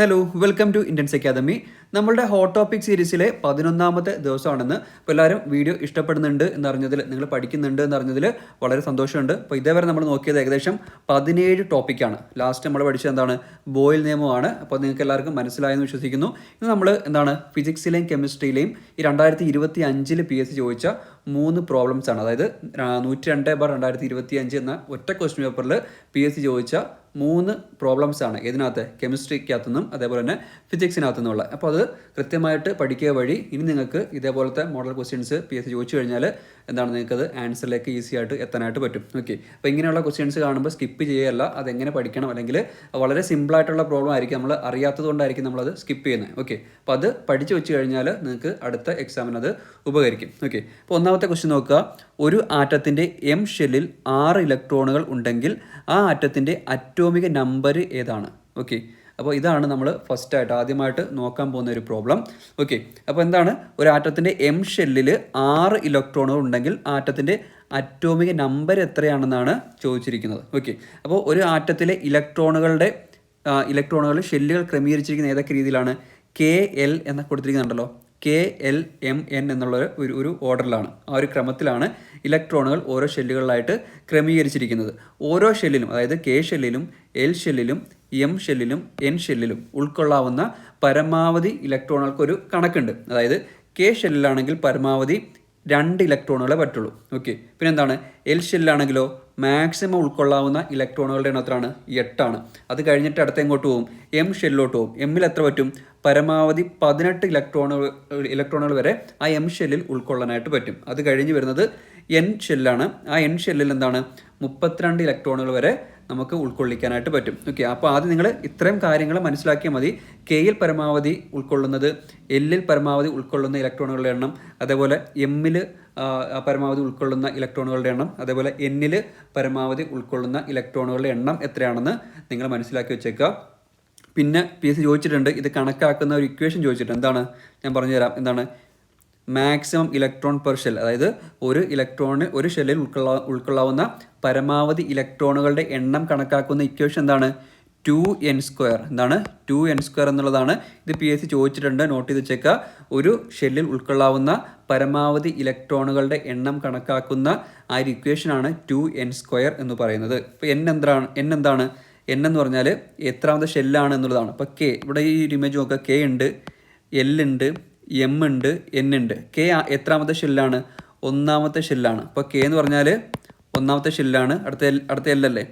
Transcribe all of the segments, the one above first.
Hello welcome to Indians academy നമ്മളുടെ hot topic സീരീസിലെ പതിനൊന്നാമത്തെ ദിവസമാണെന്ന് അപ്പോൾ എല്ലാവരും വീഡിയോ ഇഷ്ടപ്പെടുന്നുണ്ട് എന്നറിഞ്ഞതിൽ നിങ്ങൾ പഠിക്കുന്നുണ്ട് എന്നറിഞ്ഞതിൽ വളരെ സന്തോഷമുണ്ട്. അപ്പോൾ ഇതേവരെ നമ്മൾ നോക്കിയത് ഏകദേശം പതിനേഴ് ടോപ്പിക്കാണ് ലാസ്റ്റ് നമ്മൾ പഠിച്ചത് എന്താണ്? ബോയിൽ നിയമമാണ്. അപ്പോൾ നിങ്ങൾക്ക് എല്ലാവർക്കും മനസ്സിലായെന്ന് വിശ്വസിക്കുന്നു. ഇന്ന് നമ്മൾ എന്താണ്? ഫിസിക്സിലെയും കെമിസ്ട്രിയിലെയും ഈ രണ്ടായിരത്തി ഇരുപത്തി അഞ്ചിൽ പി എസ് സി ചോദിച്ച മൂന്ന് പ്രോബ്ലംസ് ആണ്. അതായത് നൂറ്റി രണ്ട് ബാർ രണ്ടായിരത്തി ഇരുപത്തി അഞ്ച് എന്ന ഒറ്റ ക്വസ്റ്റ്യൻ പേപ്പറിൽ പി എസ് സി ചോദിച്ച മൂന്ന് പ്രോബ്ലംസ് ആണ് ഇതിനകത്ത് കെമിസ്ട്രിക്കകത്തുനിന്നും അതേപോലെ തന്നെ ഫിസിക്സിനകത്തു നിന്നുള്ള അപ്പോൾ അത് കൃത്യമായിട്ട് പഠിക്കുക വഴി ഇനി നിങ്ങൾക്ക് ഇതേപോലത്തെ model questions P S C ചോദിച്ചു കഴിഞ്ഞാൽ എന്താണ് നിങ്ങൾക്ക് അത് ആൻസറിലേക്ക് ഈസി ആയിട്ട് എത്താനായിട്ട് പറ്റും. ഓക്കെ അപ്പോൾ ഇങ്ങനെയുള്ള ക്വസ്റ്റ്യൻസ് കാണുമ്പോൾ സ്കിപ്പ് ചെയ്യുകയല്ല അതെങ്ങനെ പഠിക്കണം? അല്ലെങ്കിൽ വളരെ സിമ്പിളായിട്ടുള്ള പ്രോബ്ലം ആയിരിക്കും നമ്മൾ അറിയാത്തത് കൊണ്ടായിരിക്കും നമ്മളത് സ്കിപ്പ് ചെയ്യുന്നത്. ഓക്കെ അപ്പോൾ അത് പഠിച്ചു വെച്ച് കഴിഞ്ഞാൽ നിങ്ങൾക്ക് അടുത്ത എക്സാമിന് അത് ഉപകരിക്കും. ഓക്കെ അപ്പോൾ ഒന്നാമത്തെ ക്വസ്റ്റ്യൻ നോക്കുക. ഒരു ആറ്റത്തിന്റെ എം ഷെല്ലിൽ ആറ് ഇലക്ട്രോണുകൾ ഉണ്ടെങ്കിൽ ആ ആറ്റത്തിന്റെ അറ്റോമിക നമ്പർ ഏതാണ്? ഓക്കെ അപ്പോൾ ഇതാണ് നമ്മൾ ഫസ്റ്റായിട്ട് ആദ്യമായിട്ട് നോക്കാൻ പോകുന്ന ഒരു പ്രോബ്ലം. ഓക്കെ അപ്പോൾ എന്താണ്? ഒരു ആറ്റത്തിന്റെ എം ഷെല്ലിൽ ആറ് ഇലക്ട്രോണുകൾ ഉണ്ടെങ്കിൽ ആറ്റത്തിന്റെ അറ്റോമിക നമ്പർ എത്രയാണെന്നാണ് ചോദിച്ചിരിക്കുന്നത്. ഓക്കെ അപ്പോൾ ഒരു ആറ്റത്തിലെ ഇലക്ട്രോണുകളുടെ ഇലക്ട്രോണുകൾ ഷെല്ലുകൾ ക്രമീകരിച്ചിരിക്കുന്ന ഏതൊക്കെ രീതിയിലാണ്? കെ എൽ എന്ന കൊടുത്തിരിക്കുന്നുണ്ടല്ലോ. കെ എൽ എം എൻ എന്നുള്ള ഒരു ഒരു ഓർഡറിലാണ് ആ ഒരു ക്രമത്തിലാണ് ഇലക്ട്രോണുകൾ ഓരോ ഷെല്ലുകളിലായിട്ട് ക്രമീകരിച്ചിരിക്കുന്നത്. ഓരോ ഷെല്ലിലും അതായത് കെ ഷെല്ലിലും എൽ ഷെല്ലിലും എം ഷെല്ലിലും എൻ ഷെല്ലിലും ഉൾക്കൊള്ളാവുന്ന പരമാവധി ഇലക്ട്രോണുകൾക്ക് ഒരു കണക്കുണ്ട്. അതായത് കെ ഷെല്ലിലാണെങ്കിൽ പരമാവധി രണ്ട് ഇലക്ട്രോണുകളെ പറ്റുള്ളൂ. ഓക്കെ പിന്നെ എന്താണ് എൽ ഷെല്ലിലാണെങ്കിലോ മാക്സിമം ഉൾക്കൊള്ളാവുന്ന ഇലക്ട്രോണുകളുടെ എണ്ണത്രാണ് എട്ടാണ്. അത് കഴിഞ്ഞിട്ട് അടുത്ത എങ്ങോട്ട് പോകും എം ഷെല്ലിലോട്ട് പോകും എമ്മിൽ എത്ര പറ്റും? പരമാവധി പതിനെട്ട് ഇലക്ട്രോണുകൾ ഇലക്ട്രോണുകൾ വരെ ആ എം ഷെല്ലിൽ ഉൾക്കൊള്ളാനായിട്ട് പറ്റും. അത് കഴിഞ്ഞ് വരുന്നത് എൻ ഷെല്ലാണ് ആ എൻ ഷെല്ലിൽ എന്താണ്? മുപ്പത്തിരണ്ട് ഇലക്ട്രോണുകൾ വരെ നമുക്ക് ഉൾക്കൊള്ളിക്കാനായിട്ട് പറ്റും. ഓക്കെ അപ്പോൾ ആദ്യം നിങ്ങൾ ഇത്രയും കാര്യങ്ങൾ മനസ്സിലാക്കിയാൽ മതി. കെയിൽ പരമാവധി ഉൾക്കൊള്ളുന്നത് എല്ലിൽ പരമാവധി ഉൾക്കൊള്ളുന്ന ഇലക്ട്രോണുകളുടെ എണ്ണം അതേപോലെ എമ്മിൽ പരമാവധി ഉൾക്കൊള്ളുന്ന ഇലക്ട്രോണുകളുടെ എണ്ണം അതേപോലെ എന്നിൽ പരമാവധി ഉൾക്കൊള്ളുന്ന ഇലക്ട്രോണുകളുടെ എണ്ണം എത്രയാണെന്ന് നിങ്ങൾ മനസ്സിലാക്കി വെച്ചേക്കുക. പിന്നെ പി എസ് ചോദിച്ചിട്ടുണ്ട് ഇത് കണക്കാക്കുന്ന ഒരു ഇക്വേഷൻ ചോദിച്ചിട്ടുണ്ട്. എന്താണ്? ഞാൻ പറഞ്ഞുതരാം. എന്താണ്? മാക്സിമം ഇലക്ട്രോൺ പെർ ഷെൽ അതായത് ഒരു ഇലക്ട്രോണ് ഒരു ഷെല്ലിൽ ഉൾക്കൊള്ള ഉൾക്കൊള്ളാവുന്ന പരമാവധി ഇലക്ട്രോണുകളുടെ എണ്ണം കണക്കാക്കുന്ന ഇക്വേഷൻ എന്താണ്? ടു എൻ സ്ക്വയർ എന്താണ്? ടു എൻ സ്ക്വയർ എന്നുള്ളതാണ്. ഇത് പി എസ് സി ചോദിച്ചിട്ടുണ്ട്. നോട്ട് ചെയ്ത് വെച്ചേക്കുക. ഒരു ഷെല്ലിൽ ഉൾക്കൊള്ളാവുന്ന പരമാവധി ഇലക്ട്രോണുകളുടെ എണ്ണം കണക്കാക്കുന്ന ആ ഒരു ഇക്വേഷനാണ് ടു എൻ സ്ക്വയർ എന്ന് പറയുന്നത്. ഇപ്പോൾ എൻ എന്താണ്? എൻ എന്താണ്? എൻ എന്ന് പറഞ്ഞാൽ എത്രാമത്തെ ഷെല്ലാണ് എന്നുള്ളതാണ്. അപ്പോൾ കെ ഇവിടെ ഈ ഒരു ഇമേജ് നോക്കുക. കെ ഉണ്ട് എൽ ഉണ്ട് എം ഉണ്ട് എൻ ഉണ്ട്. കെ എത്രാമത്തെ ഷെല്ലാണ് ഒന്നാമത്തെ ഷെല്ലാണ് അപ്പോൾ കെ എന്ന് പറഞ്ഞാൽ ഒന്നാമത്തെ ഷെല്ലാണ് അടുത്ത എൽ അടുത്ത എൽ അല്ലേ?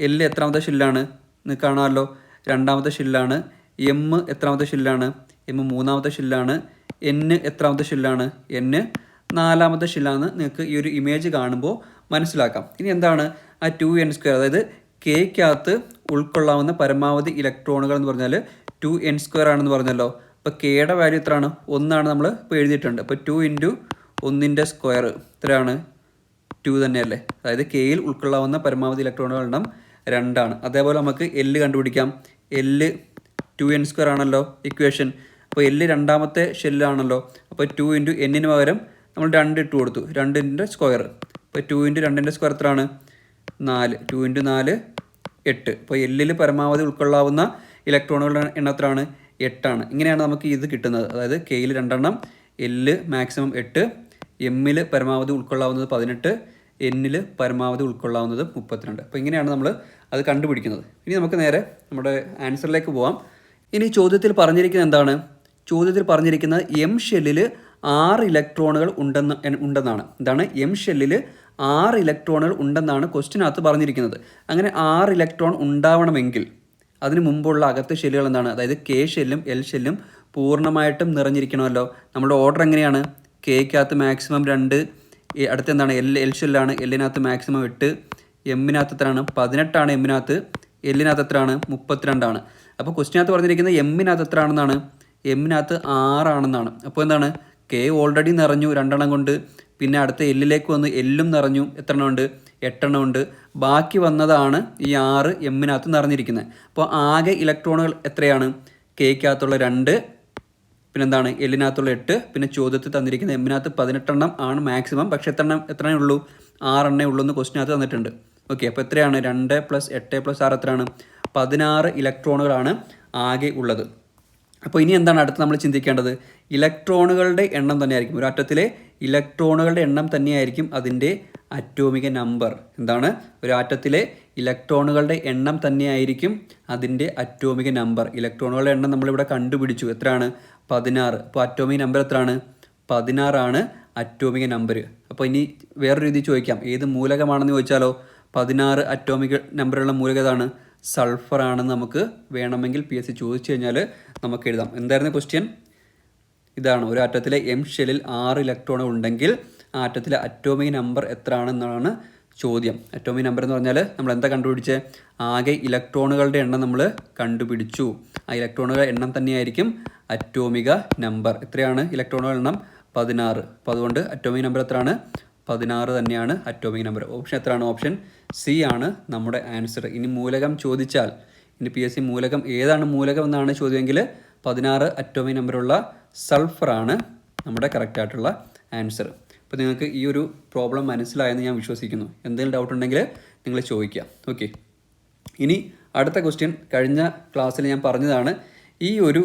എൽ എത്രാമത്തെ ഷെല്ലാണ് നിങ്ങൾക്ക് കാണാമല്ലോ. രണ്ടാമത്തെ ഷെല്ലാണ് എം എത്രാമത്തെ ഷെല്ലാണ് എം മൂന്നാമത്തെ ഷെല്ലാണ് എൻ എത്രാമത്തെ ഷെല്ലാണ് എൻ നാലാമത്തെ ഷെല്ലാണ് നിങ്ങൾക്ക് ഈ ഒരു ഇമേജ് കാണുമ്പോൾ മനസ്സിലാക്കാം. ഇനി എന്താണ്? ആ ടു എൻ സ്ക്വയർ അതായത് കേക്കകത്ത് ഉൾക്കൊള്ളാവുന്ന പരമാവധി ഇലക്ട്രോണുകൾ എന്ന് പറഞ്ഞാൽ ടു എൻ സ്ക്വയർ ആണെന്ന് പറഞ്ഞല്ലോ. അപ്പോൾ കെയുടെ വാല്യൂ എത്രയാണ്? ഒന്നാണ് നമ്മൾ ഇപ്പോൾ എഴുതിയിട്ടുണ്ട്. അപ്പോൾ ടു ഇന്റു ഒന്നിന്റെ സ്ക്വയർ എത്രയാണ് ടു തന്നെയല്ലേ? അതായത് കെയിൽ ഉൾക്കൊള്ളാവുന്ന പരമാവധി ഇലക്ട്രോണുകളുടെ എണ്ണം രണ്ടാണ്. അതേപോലെ നമുക്ക് എല്ല് കണ്ടുപിടിക്കാം. എല്ല് ടു എൻ സ്ക്വയർ ആണല്ലോ ഇക്വേഷൻ അപ്പോൾ എല്ല് രണ്ടാമത്തെ ഷെല്ലാണല്ലോ അപ്പോൾ ടു ഇന്റു എന്നിന് പകരം നമ്മൾ രണ്ട് ഇട്ട് കൊടുത്തു. രണ്ടിന്റെ സ്ക്വയർ അപ്പോൾ ടു ഇന്റു രണ്ടിന്റെ സ്ക്വയർ എത്രയാണ്? നാല്. ടു ഇന്റു നാല് എട്ട്. അപ്പോൾ എല്ലിൽ പരമാവധി ഉൾക്കൊള്ളാവുന്ന ഇലക്ട്രോണുകളുടെ എണ്ണം എത്രയാണ്? എട്ടാണ്. ഇങ്ങനെയാണ് നമുക്ക് ഇത് കിട്ടുന്നത്. അതായത് കെയിൽ രണ്ടെണ്ണം എല്ല് മാക്സിമം എട്ട് എമ്മിൽ പരമാവധി ഉൾക്കൊള്ളാവുന്നത് പതിനെട്ട് എന്നിൽ പരമാവധി ഉൾക്കൊള്ളാവുന്നത് മുപ്പത്തിരണ്ട്. അപ്പോൾ ഇങ്ങനെയാണ് നമ്മൾ അത് കണ്ടുപിടിക്കുന്നത്. ഇനി നമുക്ക് നേരെ നമ്മുടെ ആൻസറിലേക്ക് പോവാം. ഇനി ചോദ്യത്തിൽ പറഞ്ഞിരിക്കുന്നത് എന്താണ്? ചോദ്യത്തിൽ പറഞ്ഞിരിക്കുന്നത് എം ഷെല്ലിൽ ആറ് ഇലക്ട്രോണുകൾ ഉണ്ടെന്ന് ഉണ്ടെന്നാണ്. എന്താണ് എം ഷെല്ലിൽ ആറ് ഇലക്ട്രോണുകൾ ഉണ്ടെന്നാണ് ക്വസ്റ്റിനകത്ത് പറഞ്ഞിരിക്കുന്നത്. അങ്ങനെ ആറ് ഇലക്ട്രോൺ ഉണ്ടാവണമെങ്കിൽ അതിന് മുമ്പുള്ള അകത്ത് ഷെല്ലുകൾ എന്താണ്? അതായത് കെ ഷെല്ലും എൽ ഷെല്ലും പൂർണമായിട്ടും നിറഞ്ഞിരിക്കണമല്ലോ. നമ്മുടെ ഓർഡർ എങ്ങനെയാണ്? കെക്കകത്ത് മാക്സിമം രണ്ട് അടുത്ത എന്താണ്? എൽ എൽ ഷെല്ലാണ്. എല്ലിനകത്ത് മാക്സിമം എട്ട് എമ്മിനകത്ത് എത്രയാണ്? പതിനെട്ടാണ് എമ്മിനകത്ത്. എല്ലിനകത്ത് എത്രയാണ്? മുപ്പത്തിരണ്ടാണ്. അപ്പോൾ ക്വസ്റ്റിനകത്ത് പറഞ്ഞിരിക്കുന്നത് എമ്മിനകത്ത് എത്ര ആണെന്നാണ് എമ്മിനകത്ത് ആറാണെന്നാണ്. അപ്പോൾ എന്താണ്? കെ ഓൾറെഡി നിറഞ്ഞു. രണ്ടെണ്ണം കൊണ്ട് പിന്നെ അടുത്ത എല്ലിലേക്ക് വന്ന് എല്ലും നിറഞ്ഞു. എത്ര ഉണ്ട്? എട്ടെണ്ണം ഉണ്ട്. ബാക്കി വന്നതാണ് ഈ ആറ് എമ്മിനകത്ത് നിറഞ്ഞിരിക്കുന്നത്. അപ്പോൾ ആകെ ഇലക്ട്രോണുകൾ എത്രയാണ്? കേക്കകത്തുള്ള രണ്ട് പിന്നെന്താണ്? എല്ലിനകത്തുള്ള എട്ട് പിന്നെ ചോദ്യത്തിൽ തന്നിരിക്കുന്ന എമ്മിനകത്ത് പതിനെട്ടെണ്ണം ആണ് മാക്സിമം. പക്ഷെ എത്ര എണ്ണം എത്രയേ ഉള്ളൂ? ആറെണ്ണേ ഉള്ളൂ എന്ന് ക്വസ്റ്റിനകത്ത് തന്നിട്ടുണ്ട്. ഓക്കെ അപ്പോൾ എത്രയാണ്? രണ്ട് പ്ലസ് എട്ട് പ്ലസ് ആറ് എത്രയാണ്? പതിനാറ് ഇലക്ട്രോണുകളാണ് ആകെ ഉള്ളത്. അപ്പോൾ ഇനി എന്താണ് അടുത്ത് നമ്മൾ ചിന്തിക്കേണ്ടത്? ഇലക്ട്രോണുകളുടെ എണ്ണം തന്നെയായിരിക്കും. ഒരു ആറ്റത്തിലെ ഇലക്ട്രോണുകളുടെ എണ്ണം തന്നെയായിരിക്കും അതിന്റെ അറ്റോമിക നമ്പർ. എന്താണ്? ഒരു ആറ്റത്തിലെ ഇലക്ട്രോണുകളുടെ എണ്ണം തന്നെയായിരിക്കും അതിന്റെ അറ്റോമിക നമ്പർ. ഇലക്ട്രോണുകളുടെ എണ്ണം നമ്മളിവിടെ കണ്ടുപിടിച്ചു. എത്രയാണ്? പതിനാറ്. അപ്പോൾ അറ്റോമിക നമ്പർ എത്രയാണ്? പതിനാറാണ് അറ്റോമിക നമ്പർ. അപ്പോൾ ഇനി വേറൊരു രീതി ചോദിക്കാം. ഏത് മൂലകമാണെന്ന് ചോദിച്ചാലോ? പതിനാറ് അറ്റോമിക നമ്പറുള്ള മൂലകം ഏതാണ്? സൾഫർ ആണെന്ന് നമുക്ക് വേണമെങ്കിൽ പി എസ് സി ചോദിച്ചു കഴിഞ്ഞാൽ നമുക്ക് എഴുതാം. എന്തായിരുന്നു ക്വസ്റ്റ്യൻ ഇതാണ്. ഒരു ആറ്റത്തിലെ എം ഷെല്ലിൽ ആറ് ഇലക്ട്രോണുകൾ ഉണ്ടെങ്കിൽ ആ ആറ്റത്തിലെ അറ്റോമിക് നമ്പർ എത്രയാണെന്നാണ് ചോദ്യം. അറ്റോമിക് നമ്പർ എന്ന് പറഞ്ഞാൽ നമ്മൾ എന്താ കണ്ടുപിടിച്ചത് ആകെ ഇലക്ട്രോണുകളുടെ എണ്ണം നമ്മൾ കണ്ടുപിടിച്ചു. ആ ഇലക്ട്രോണുകളുടെ എണ്ണം തന്നെയായിരിക്കും അറ്റോമിക നമ്പർ എത്രയാണ്? ഇലക്ട്രോണുകളുടെ എണ്ണം പതിനാറ്. അപ്പോൾ അതുകൊണ്ട് അറ്റോമിക് നമ്പർ എത്രയാണ്? പതിനാറ് തന്നെയാണ് അറ്റോമിക് നമ്പർ ഓപ്ഷൻ എത്രയാണ്? ഓപ്ഷൻ സി ആണ് നമ്മുടെ ആൻസർ ഇനി മൂലകം ചോദിച്ചാൽ ഇനി പി എസ് സി മൂലകം ഏതാണ് മൂലകം എന്നാണ് ചോദ്യമെങ്കിൽ പതിനാറ് അറ്റോമിക് നമ്പറുള്ള സൾഫറാണ് നമ്മുടെ കറക്റ്റ് ആയിട്ടുള്ള ആൻസർ അപ്പോൾ നിങ്ങൾക്ക് ഈ ഒരു പ്രോബ്ലം മനസ്സിലായെന്ന് ഞാൻ വിശ്വസിക്കുന്നു. എന്തെങ്കിലും ഡൗട്ട് ഉണ്ടെങ്കിൽ നിങ്ങൾ ചോദിക്കുക. ഓക്കെ ഇനി അടുത്ത ക്വസ്റ്റ്യൻ കഴിഞ്ഞ ക്ലാസ്സിൽ ഞാൻ പറഞ്ഞതാണ് ഈ ഒരു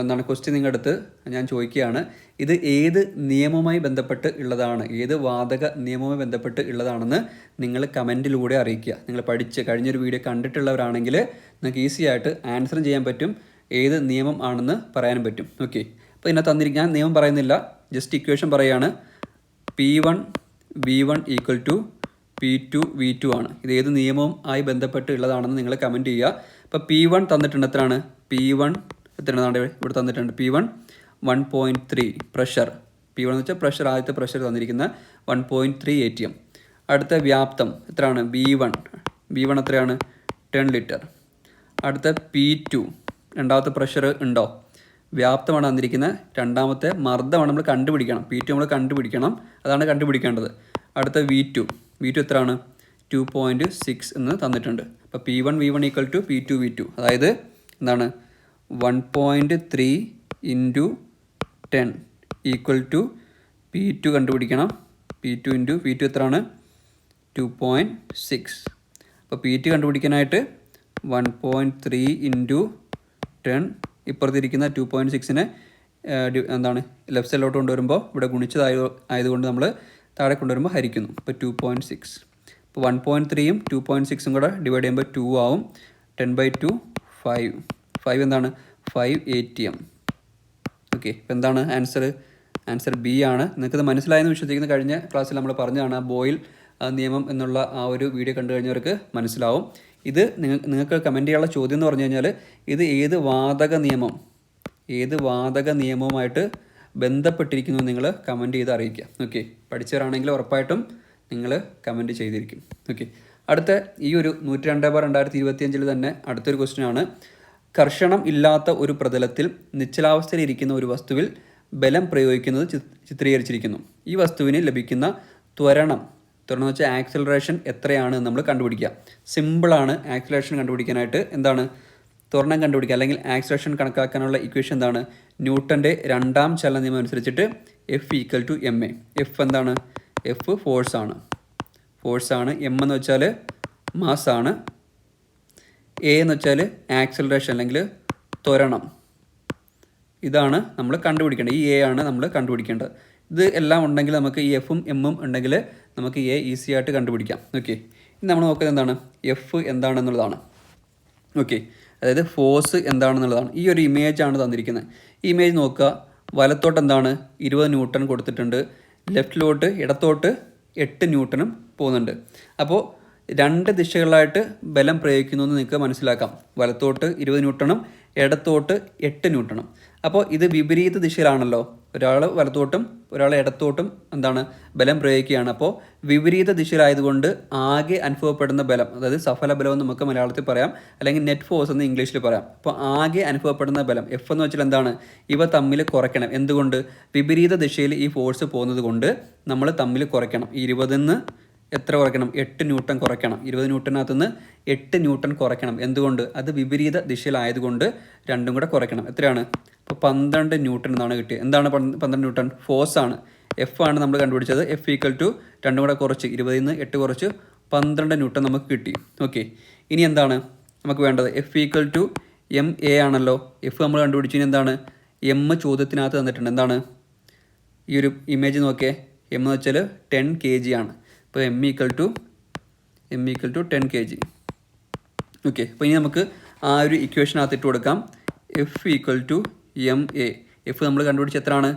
എന്താണ് ക്വസ്റ്റ്യൻ നിങ്ങളുടെ അടുത്ത് ഞാൻ ചോദിക്കുകയാണ്. ഇത് ഏത് നിയമവുമായി ബന്ധപ്പെട്ട് ഉള്ളതാണ്? ഏത് വാതക നിയമവുമായി ബന്ധപ്പെട്ട് ഉള്ളതാണെന്ന് നിങ്ങൾ കമന്റിലൂടെ അറിയിക്കുക. നിങ്ങൾ പഠിച്ച് കഴിഞ്ഞൊരു വീഡിയോ കണ്ടിട്ടുള്ളവരാണെങ്കിൽ നിങ്ങൾക്ക് ഈസി ആയിട്ട് ആൻസറും ചെയ്യാൻ പറ്റും. ഏത് നിയമം ആണെന്ന് പറയാനും പറ്റും. ഓക്കെ അപ്പോൾ ഇതിനകത്ത് തന്നിരിക്കാൻ നിയമം പറയുന്നില്ല. ജസ്റ്റ് ഇക്വേഷൻ പറയുകയാണ്. P one V one equal to P two V two ആണ്. ഇത് ഏത് നിയമവും ആയി ബന്ധപ്പെട്ട് ഉള്ളതാണെന്ന് നിങ്ങൾ കമന്റ് ചെയ്യുക. അപ്പോൾ പി വൺ തന്നിട്ടുണ്ട് എത്രയാണ് പി വൺ എത്രയാണ് ഇവിടെ തന്നിട്ടുണ്ട്? P one one point three pressure P one എന്ന് വെച്ചാൽ പ്രഷർ ആദ്യത്തെ പ്രഷർ തന്നിരിക്കുന്ന one point three A T M അടുത്ത വ്യാപ്തം എത്രയാണ്? ബി വൺ ബി വൺ എത്രയാണ്? ടെൻ ലിറ്റർ അടുത്ത പി ടു രണ്ടാമത്തെ പ്രഷർ ഉണ്ടോ? വ്യാപ്തമാണ് തന്നിരിക്കുന്നത്. രണ്ടാമത്തെ മർദ്ദമാണ് നമ്മൾ കണ്ടുപിടിക്കണം. പി ടു നമ്മൾ കണ്ടുപിടിക്കണം. അതാണ് കണ്ടുപിടിക്കേണ്ടത്. അടുത്ത വി ടു വി ടു എത്രയാണ്? ടു പോയിന്റ് സിക്സ് എന്ന് തന്നിട്ടുണ്ട്. അപ്പോൾ P one V one equal to P two V two അതായത് എന്താണ്? One point three into ten equal to P two കണ്ടുപിടിക്കണം. P two into P two എത്രയാണ്? Two point six അപ്പോൾ P two കണ്ടുപിടിക്കാനായിട്ട് one point three into ten ഇപ്പുറത്തിരിക്കുന്ന two point സിക്സിനെ എന്താണ് left സൈഡിലോട്ട് കൊണ്ടുവരുമ്പോൾ ഇവിടെ ഗുണിച്ചതായ ആയതുകൊണ്ട് നമ്മൾ താഴെ കൊണ്ടുവരുമ്പോൾ ഹരിക്കുന്നു. ഇപ്പോൾ ടു പോയിന്റ് സിക്സ് ഇപ്പോൾ വൺ പോയിന്റ് ത്രീയും ടു പോയിന്റ് സിക്സും കൂടെ ഡിവൈഡ് ചെയ്യുമ്പോൾ ടു ആവും. Ten by two five five എന്താണ്? Five A T M okay ഇപ്പോൾ എന്താണ് ആൻസർ ആൻസർ ബി ആണ്. നിങ്ങൾക്കത് മനസ്സിലായെന്ന് വിശ്വസിക്കുന്ന കഴിഞ്ഞ ക്ലാസ്സിൽ നമ്മൾ പറഞ്ഞതാണ് ആ ബോയിൽ നിയമം എന്നുള്ള ആ ഒരു വീഡിയോ കണ്ടു കഴിഞ്ഞവർക്ക് മനസ്സിലാവും. ഇത് നിങ്ങൾ നിങ്ങൾക്ക് കമന്റ് ചെയ്യാനുള്ള ചോദ്യം എന്ന് പറഞ്ഞു കഴിഞ്ഞാൽ ഇത് ഏത് വാതക നിയമം ഏത് വാതക നിയമവുമായിട്ട് ബന്ധപ്പെട്ടിരിക്കുന്നു നിങ്ങൾ കമന്റ് ചെയ്ത് അറിയിക്കുക. ഓക്കെ പഠിച്ചവരാണെങ്കിൽ ഉറപ്പായിട്ടും നിങ്ങൾ കമന്റ് ചെയ്തിരിക്കും. ഓക്കെ അടുത്ത ഈ ഒരു നൂറ്റി രണ്ട് ബാർ രണ്ടായിരത്തി ഇരുപത്തിയഞ്ചിൽ തന്നെ അടുത്തൊരു ക്വസ്റ്റ്യൻ ആണ്. കർഷണം ഇല്ലാത്ത ഒരു പ്രതലത്തിൽ നിശ്ചലാവസ്ഥയിലിരിക്കുന്ന ഒരു വസ്തുവിൽ ബലം പ്രയോഗിക്കുന്നത് ചിത്രീകരിച്ചിരിക്കുന്നു. ഈ വസ്തുവിന് ലഭിക്കുന്ന ത്വരണം എന്ന് വെച്ചാൽ ആക്സിലറേഷൻ എത്രയാണ് നമ്മൾ കണ്ടുപിടിക്കുക. സിമ്പിളാണ് ആക്സിലറേഷൻ കണ്ടുപിടിക്കാനായിട്ട് എന്താണ്? ത്വരണം കണ്ടുപിടിക്കുക. അല്ലെങ്കിൽ ആക്സിലറേഷൻ കണക്കാക്കാനുള്ള ഇക്വേഷൻ എന്താണ്? ന്യൂട്ടന്റെ രണ്ടാം ചലന നിയമം അനുസരിച്ചിട്ട് F equal to M A F എന്താണ്? എഫ് ഫോഴ്സാണ് ഫോഴ്സാണ് എം എന്ന് വെച്ചാൽ മാസ് ആണ്. എ എന്ന് വെച്ചാൽ ആക്സിലറേഷൻ അല്ലെങ്കിൽ ത്വരണം. ഇതാണ് നമ്മൾ കണ്ടുപിടിക്കേണ്ടത്. ഈ എ ആണ് നമ്മൾ കണ്ടുപിടിക്കേണ്ടത്. ഇത് എല്ലാം ഉണ്ടെങ്കിൽ നമുക്ക് ഈ എഫും എമ്മും ഉണ്ടെങ്കിൽ നമുക്ക് എ ഈസി ആയിട്ട് കണ്ടുപിടിക്കാം. ഓക്കെ ഇനി നമ്മൾ നോക്കുന്നത് എന്താണ്? എഫ് എന്താണെന്നുള്ളതാണ്. ഓക്കെ അതായത് ഫോഴ്സ് എന്താണെന്നുള്ളതാണ്. ഈ ഒരു ഇമേജ് ആണ് തന്നിരിക്കുന്നത്. ഈ ഇമേജ് നോക്കുക. വലത്തോട്ട് എന്താണ്? ഇരുപത് ന്യൂട്ടൺ കൊടുത്തിട്ടുണ്ട്. ലെഫ്റ്റിലോട്ട് ഇടത്തോട്ട് എട്ട് ന്യൂട്ടണും പോകുന്നുണ്ട്. അപ്പോൾ രണ്ട് ദിശകളിലായിട്ട് ബലം പ്രയോഗിക്കുന്നു എന്ന് നിങ്ങൾക്ക് മനസ്സിലാക്കാം. വലത്തോട്ട് ഇരുപത് ന്യൂട്ടണും ഇടത്തോട്ട് എട്ട് ന്യൂട്ടണും. അപ്പോൾ ഇത് വിപരീത ദിശയിലാണല്ലോ. ഒരാൾ വലത്തോട്ടും ഒരാൾ ഇടത്തോട്ടും എന്താണ് ബലം പ്രയോഗിക്കുകയാണ്. അപ്പോൾ വിപരീത ദിശയിലായതുകൊണ്ട് ആകെ അനുഭവപ്പെടുന്ന ബലം അതായത് സഫല ബലം എന്ന് നമുക്ക് മലയാളത്തിൽ പറയാം അല്ലെങ്കിൽ നെറ്റ് ഫോഴ്സ് എന്ന് ഇംഗ്ലീഷിൽ പറയാം. അപ്പോൾ ആകെ അനുഭവപ്പെടുന്ന ബലം എഫ് എന്ന് വെച്ചാൽ എന്താണ്? ഇവ തമ്മിൽ കുറയ്ക്കണം. എന്തുകൊണ്ട്? വിപരീത ദിശയിൽ ഈ ഫോഴ്സ് പോകുന്നത് കൊണ്ട് നമ്മൾ തമ്മിൽ കുറയ്ക്കണം. ഇരുപതിന്ന് എത്ര കുറയ്ക്കണം? എട്ട് ന്യൂട്ടൺ കുറയ്ക്കണം. ഇരുപത് ന്യൂട്ടനകത്തു നിന്ന് എട്ട് ന്യൂട്ടൺ കുറയ്ക്കണം. എന്തുകൊണ്ട്? അത് വിപരീത ദിശയിലായതുകൊണ്ട് രണ്ടും കൂടെ കുറയ്ക്കണം. എത്രയാണ്? അപ്പോൾ പന്ത്രണ്ട് ന്യൂട്ടൺ എന്നാണ് കിട്ടിയത്. എന്താണ് പന്ത്രണ്ട് ന്യൂട്ടൺ? ഫോഴ്സ് ആണ്. എഫ് ആണ് നമ്മൾ കണ്ടുപിടിച്ചത്. എഫ് ഈക്വൽ ടു രണ്ടും കൂടെ കുറച്ച്. ഇരുപതിൽ നിന്ന് എട്ട് കുറച്ച്. പന്ത്രണ്ട് ന്യൂട്ടൺ നമുക്ക് കിട്ടി. ഓക്കെ. ഇനി എന്താണ് നമുക്ക് വേണ്ടത്? F equal to M A ആണല്ലോ. എഫ് നമ്മൾ കണ്ടുപിടിച്ചു എന്താണ്? എം ചോദ്യത്തിനകത്ത് തന്നിട്ടുണ്ട്. എന്താണ്? ഈ ഒരു ഇമേജ് നോക്കിയേ. എം എന്ന് വെച്ചാൽ ടെൻ കെ ജി ആണ്. അപ്പോൾ M equal to M equal to ten K G okay അപ്പോൾ ഇനി നമുക്ക് ആ ഒരു ഇക്വേഷനകത്ത് ഇട്ട് കൊടുക്കാം. F equal to M A F നമ്മൾ കണ്ടുപിടിച്ച എത്രയാണ്?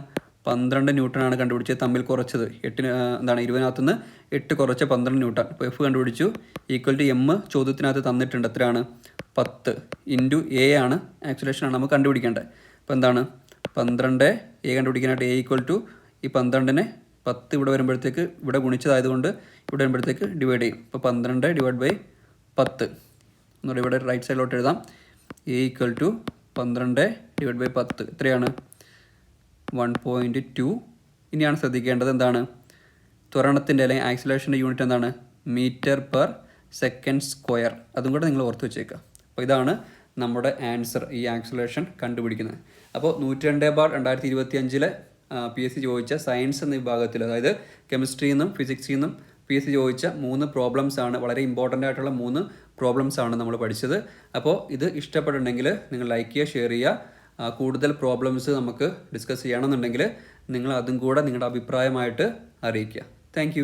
പന്ത്രണ്ട് ന്യൂട്ടൺ ആണ് കണ്ടുപിടിച്ചത്. തമ്മിൽ കുറച്ചത്. എട്ടിന് എന്താണ് ഇരുപതിനകത്തുനിന്ന് എട്ട് കുറച്ച പന്ത്രണ്ട് ന്യൂട്ടൺ. അപ്പോൾ എഫ് കണ്ടുപിടിച്ചു. ഈക്വൽ ടു എം ചോദ്യത്തിനകത്ത് തന്നിട്ടുണ്ട് എത്രയാണ്? പത്ത്. ഇന്റു എ ആണ്. ആക്സുലേഷൻ ആണ് നമുക്ക് കണ്ടുപിടിക്കേണ്ടത്. അപ്പോൾ എന്താണ്? പന്ത്രണ്ട് എ കണ്ടുപിടിക്കാനായിട്ട് എ ഈക്വൽ ടു ഈ പന്ത്രണ്ടിനെ പത്ത് ഇവിടെ വരുമ്പോഴത്തേക്ക് ഇവിടെ ഗുണിച്ചതായതുകൊണ്ട് ഇവിടെ വരുമ്പോഴത്തേക്ക് ഡിവൈഡ് ചെയ്യും. അപ്പോൾ പന്ത്രണ്ട് ഡിവൈഡ് ബൈ പത്ത്. ഒന്നുകൂടെ ഇവിടെ റൈറ്റ് സൈഡിലോട്ട് എഴുതാം. എ ഈക്വൽ ടു പന്ത്രണ്ട് ഡിവൈഡ് ബൈ പത്ത്. എത്രയാണ്? വൺ പോയിന്റ് ടു ഇനിയാണ് ശ്രദ്ധിക്കേണ്ടത് എന്താണ്? ത്വരണത്തിന്റെ അല്ലെങ്കിൽ ആക്സിലേഷന്റെ യൂണിറ്റ് എന്താണ്? Metre per second square. അതും കൂടെ നിങ്ങൾ ഓർത്ത് വെച്ചേക്കുക. അപ്പോൾ ഇതാണ് നമ്മുടെ ആൻസർ ഈ ആക്സിലേഷൻ കണ്ടുപിടിക്കുന്നത്. അപ്പോൾ നൂറ്റി രണ്ട് ബാർ രണ്ടായിരത്തി ഇരുപത്തി അഞ്ചിലെ പി എസ് സി ചോദിച്ച സയൻസ് എന്ന വിഭാഗത്തിൽ അതായത് കെമിസ്ട്രിയിൽ നിന്നും ഫിസിക്സിൽ നിന്നും പി എസ് സി ചോദിച്ച മൂന്ന് പ്രോബ്ലംസ് ആണ് വളരെ ഇമ്പോർട്ടന്റ് ആയിട്ടുള്ള മൂന്ന് പ്രോബ്ലംസ് ആണ് നമ്മൾ പഠിച്ചത്. അപ്പോൾ ഇത് ഇഷ്ടപ്പെടുന്നുണ്ടെങ്കിൽ നിങ്ങൾ ലൈക്ക് ചെയ്യുക ഷെയർ ചെയ്യുക. കൂടുതൽ പ്രോബ്ലംസ് നമുക്ക് ഡിസ്കസ് ചെയ്യണമെന്നുണ്ടെങ്കിൽ നിങ്ങൾ അതും കൂടെ നിങ്ങളുടെ അഭിപ്രായമായിട്ട് അറിയിക്കുക. താങ്ക്